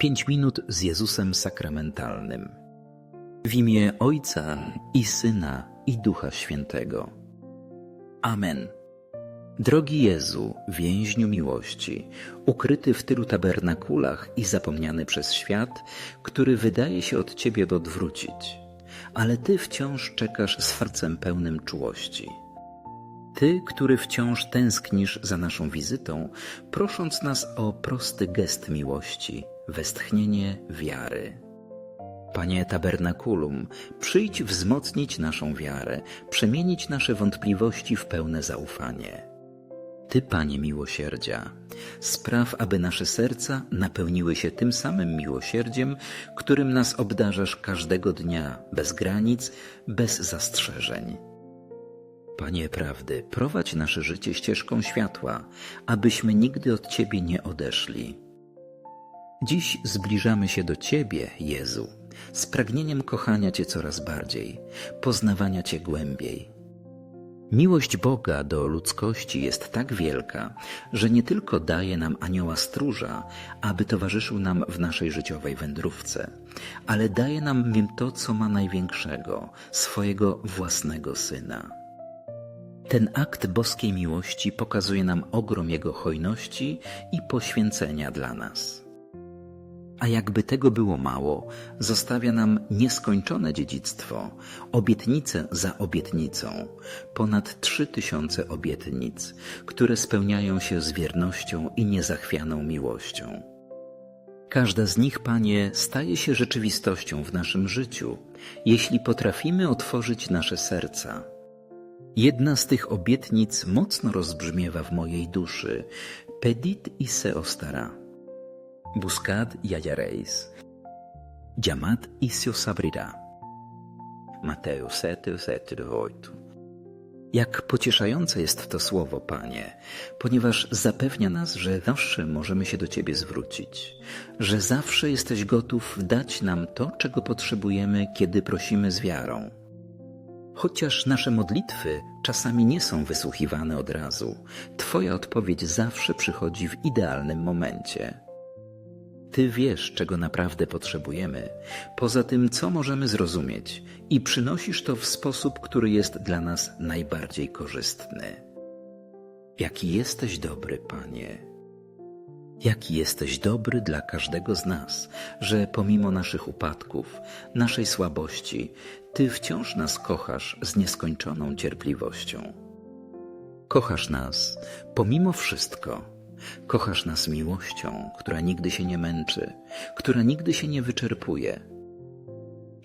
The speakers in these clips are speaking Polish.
Pięć minut z Jezusem sakramentalnym. W imię Ojca i Syna i Ducha Świętego. Amen. Drogi Jezu, więźniu miłości, ukryty w tylu tabernakulach i zapomniany przez świat, który wydaje się od Ciebie odwrócić, ale Ty wciąż czekasz z sercem pełnym czułości. Ty, który wciąż tęsknisz za naszą wizytą, prosząc nas o prosty gest miłości, westchnienie wiary. Panie Tabernakulum, przyjdź wzmocnić naszą wiarę, przemienić nasze wątpliwości w pełne zaufanie. Ty, Panie miłosierdzia, spraw, aby nasze serca napełniły się tym samym miłosierdziem, którym nas obdarzasz każdego dnia, bez granic, bez zastrzeżeń. Panie prawdy, prowadź nasze życie ścieżką światła, abyśmy nigdy od Ciebie nie odeszli. Dziś zbliżamy się do Ciebie, Jezu, z pragnieniem kochania Cię coraz bardziej, poznawania Cię głębiej. Miłość Boga do ludzkości jest tak wielka, że nie tylko daje nam anioła stróża, aby towarzyszył nam w naszej życiowej wędrówce, ale daje nam to, co ma największego, swojego własnego Syna. Ten akt boskiej miłości pokazuje nam ogrom Jego hojności i poświęcenia dla nas. A jakby tego było mało, zostawia nam nieskończone dziedzictwo, obietnicę za obietnicą, ponad trzy tysiące obietnic, które spełniają się z wiernością i niezachwianą miłością. Każda z nich, Panie, staje się rzeczywistością w naszym życiu, jeśli potrafimy otworzyć nasze serca Jedna z tych obietnic mocno rozbrzmiewa w mojej duszy. Pedit i se ostara. Buscad y hallaréis. Llamad y se os abrirá. Mateo 7, 7 8. Jak pocieszające jest to słowo, Panie, ponieważ zapewnia nas, że zawsze możemy się do Ciebie zwrócić, że zawsze jesteś gotów dać nam to, czego potrzebujemy, kiedy prosimy z wiarą. Chociaż nasze modlitwy czasami nie są wysłuchiwane od razu, Twoja odpowiedź zawsze przychodzi w idealnym momencie. Ty wiesz, czego naprawdę potrzebujemy, poza tym, co możemy zrozumieć, i przynosisz to w sposób, który jest dla nas najbardziej korzystny. Jaki jesteś dobry, Panie jaki jesteś dobry dla każdego z nas, że pomimo naszych upadków, naszej słabości, Ty wciąż nas kochasz z nieskończoną cierpliwością. Kochasz nas pomimo wszystko. Kochasz nas miłością, która nigdy się nie męczy, która nigdy się nie wyczerpuje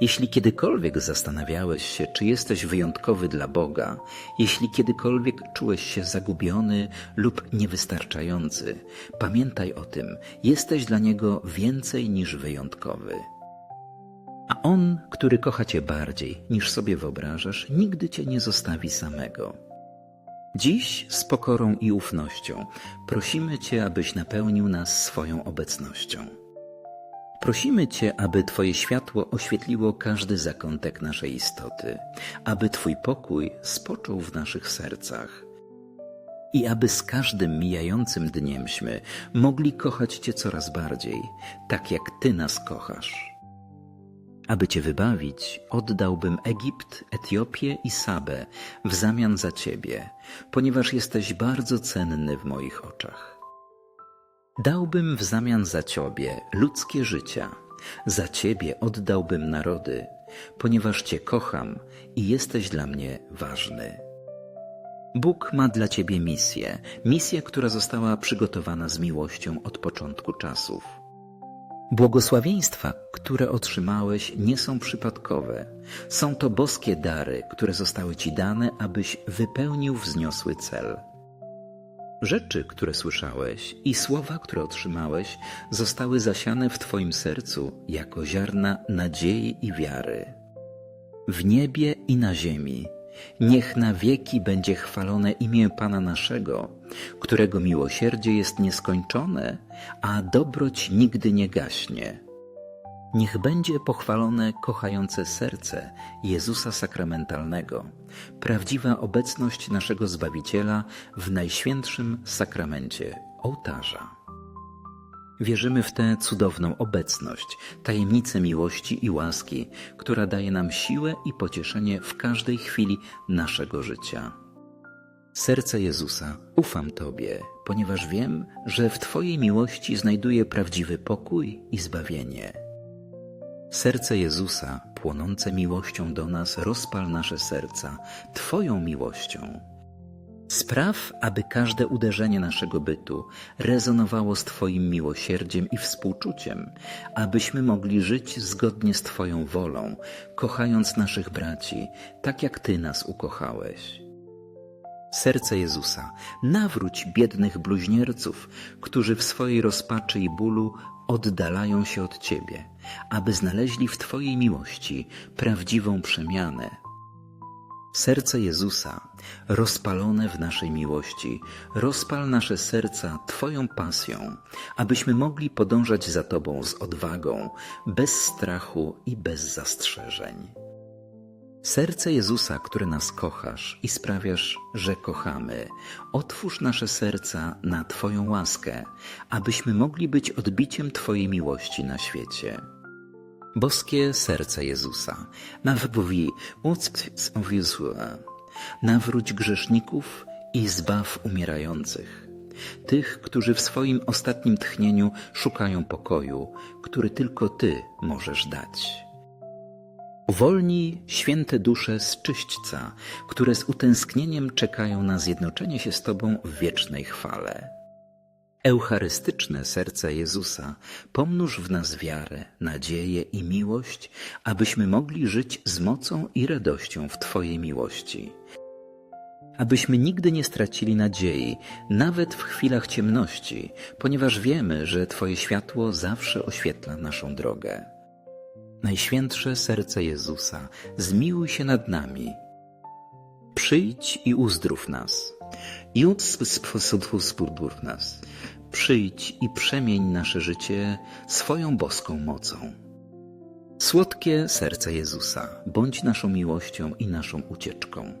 jeśli kiedykolwiek zastanawiałeś się, czy jesteś wyjątkowy dla Boga, jeśli kiedykolwiek czułeś się zagubiony lub niewystarczający, pamiętaj o tym, jesteś dla Niego więcej niż wyjątkowy. A On, który kocha Cię bardziej niż sobie wyobrażasz, nigdy Cię nie zostawi samego. Dziś z pokorą i ufnością prosimy Cię, abyś napełnił nas swoją obecnością. Prosimy Cię, aby Twoje światło oświetliło każdy zakątek naszej istoty, aby Twój pokój spoczął w naszych sercach i aby z każdym mijającym dniemśmy mogli kochać Cię coraz bardziej, tak jak Ty nas kochasz. Aby Cię wybawić, oddałbym Egipt, Etiopię i Sabę w zamian za Ciebie, ponieważ jesteś bardzo cenny w moich oczach. Dałbym w zamian za Ciebie ludzkie życia, za Ciebie oddałbym narody, ponieważ Cię kocham i jesteś dla mnie ważny. Bóg ma dla Ciebie misję, misję, która została przygotowana z miłością od początku czasów. Błogosławieństwa, które otrzymałeś, nie są przypadkowe. Są to boskie dary, które zostały Ci dane, abyś wypełnił wzniosły cel. Rzeczy, które słyszałeś i słowa, które otrzymałeś, zostały zasiane w Twoim sercu jako ziarna nadziei i wiary. W niebie i na ziemi niech na wieki będzie chwalone imię Pana naszego, którego miłosierdzie jest nieskończone, a dobroć nigdy nie gaśnie. Niech będzie pochwalone kochające serce Jezusa sakramentalnego, prawdziwa obecność naszego Zbawiciela w najświętszym sakramencie ołtarza. Wierzymy w tę cudowną obecność, tajemnicę miłości i łaski, która daje nam siłę i pocieszenie w każdej chwili naszego życia. Serce Jezusa, ufam Tobie, ponieważ wiem, że w Twojej miłości znajduję prawdziwy pokój i zbawienie. Serce Jezusa, płonące miłością do nas, rozpal nasze serca Twoją miłością. Spraw, aby każde uderzenie naszego bytu rezonowało z Twoim miłosierdziem i współczuciem, abyśmy mogli żyć zgodnie z Twoją wolą, kochając naszych braci, tak jak Ty nas ukochałeś. Serce Jezusa, nawróć biednych bluźnierców, którzy w swojej rozpaczy i bólu oddalają się od Ciebie, aby znaleźli w Twojej miłości prawdziwą przemianę. Serce Jezusa, rozpalone w naszej miłości, rozpal nasze serca Twoją pasją, abyśmy mogli podążać za Tobą z odwagą, bez strachu i bez zastrzeżeń. Serce Jezusa, które nas kochasz i sprawiasz, że kochamy, otwórz nasze serca na Twoją łaskę, abyśmy mogli być odbiciem Twojej miłości na świecie. Boskie serce Jezusa, nawrówi nawróć grzeszników i zbaw umierających, tych, którzy w swoim ostatnim tchnieniu szukają pokoju, który tylko Ty możesz dać. Uwolnij święte dusze z czyśćca, które z utęsknieniem czekają na zjednoczenie się z Tobą w wiecznej chwale. Eucharystyczne serce Jezusa, pomnóż w nas wiarę, nadzieję i miłość, abyśmy mogli żyć z mocą i radością w Twojej miłości. Abyśmy nigdy nie stracili nadziei, nawet w chwilach ciemności, ponieważ wiemy, że Twoje światło zawsze oświetla naszą drogę. Najświętsze serce Jezusa, zmiłuj się nad nami. Przyjdź i uzdrów nas. I w nas. Przyjdź i przemień nasze życie swoją boską mocą. Słodkie serce Jezusa, bądź naszą miłością i naszą ucieczką.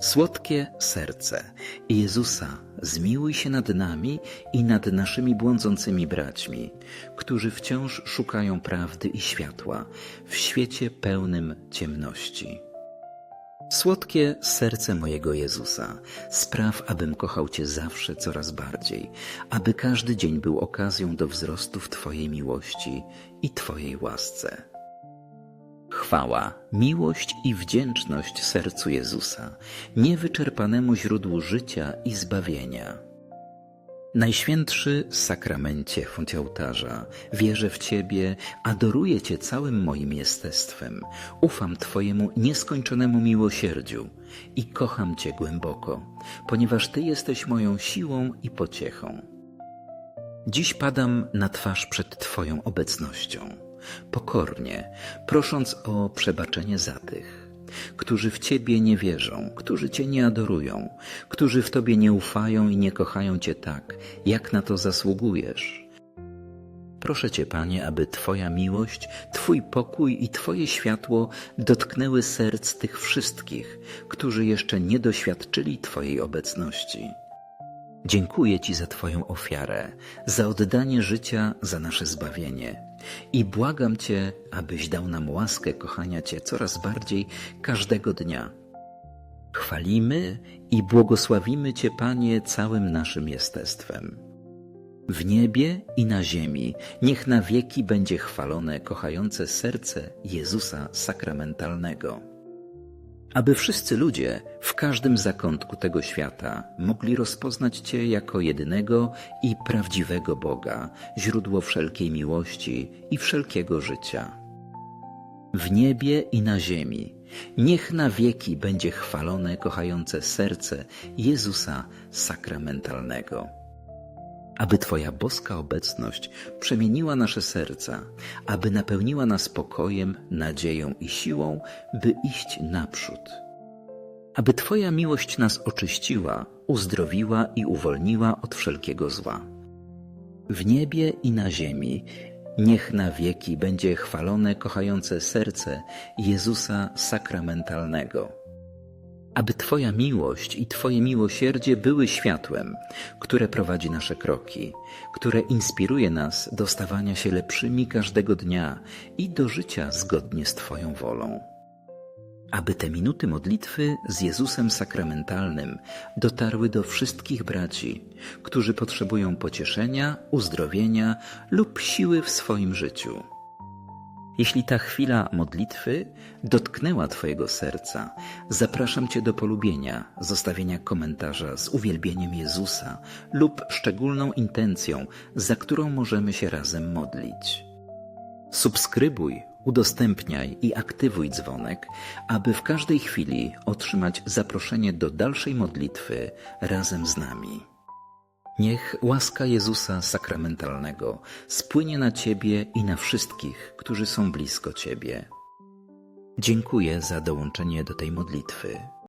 Słodkie serce Jezusa, zmiłuj się nad nami i nad naszymi błądzącymi braćmi, którzy wciąż szukają prawdy i światła w świecie pełnym ciemności. Słodkie serce mojego Jezusa, spraw, abym kochał Cię zawsze coraz bardziej, aby każdy dzień był okazją do wzrostu w Twojej miłości i Twojej łasce. Chwała, miłość i wdzięczność sercu Jezusa, niewyczerpanemu źródłu życia i zbawienia. Najświętszy sakramencie funcie ołtarza, wierzę w Ciebie, adoruję Cię całym moim jestestwem, ufam Twojemu nieskończonemu miłosierdziu i kocham Cię głęboko, ponieważ Ty jesteś moją siłą i pociechą. Dziś padam na twarz przed Twoją obecnością. Pokornie, prosząc o przebaczenie za tych, którzy w Ciebie nie wierzą, którzy Cię nie adorują, którzy w Tobie nie ufają i nie kochają Cię tak, jak na to zasługujesz. Proszę Cię, Panie, aby Twoja miłość, Twój pokój i Twoje światło dotknęły serc tych wszystkich, którzy jeszcze nie doświadczyli Twojej obecności. Dziękuję Ci za Twoją ofiarę, za oddanie życia za nasze zbawienie i błagam Cię, abyś dał nam łaskę kochania Cię coraz bardziej każdego dnia. Chwalimy i błogosławimy Cię, Panie, całym naszym jestestwem. W niebie i na ziemi niech na wieki będzie chwalone kochające serce Jezusa sakramentalnego aby wszyscy ludzie w każdym zakątku tego świata mogli rozpoznać Cię jako jedynego i prawdziwego Boga, źródło wszelkiej miłości i wszelkiego życia. W niebie i na ziemi niech na wieki będzie chwalone kochające serce Jezusa sakramentalnego aby Twoja boska obecność przemieniła nasze serca, aby napełniła nas spokojem, nadzieją i siłą, by iść naprzód. Aby Twoja miłość nas oczyściła, uzdrowiła i uwolniła od wszelkiego zła. W niebie i na ziemi niech na wieki będzie chwalone kochające serce Jezusa sakramentalnego aby Twoja miłość i Twoje miłosierdzie były światłem, które prowadzi nasze kroki, które inspiruje nas do stawania się lepszymi każdego dnia i do życia zgodnie z Twoją wolą. Aby te minuty modlitwy z Jezusem sakramentalnym dotarły do wszystkich braci, którzy potrzebują pocieszenia, uzdrowienia lub siły w swoim życiu. Jeśli ta chwila modlitwy dotknęła Twojego serca, zapraszam Cię do polubienia, zostawienia komentarza z uwielbieniem Jezusa lub szczególną intencją, za którą możemy się razem modlić. Subskrybuj, udostępniaj i aktywuj dzwonek, aby w każdej chwili otrzymać zaproszenie do dalszej modlitwy razem z nami. Niech łaska Jezusa sakramentalnego spłynie na Ciebie i na wszystkich, którzy są blisko Ciebie. Dziękuję za dołączenie do tej modlitwy.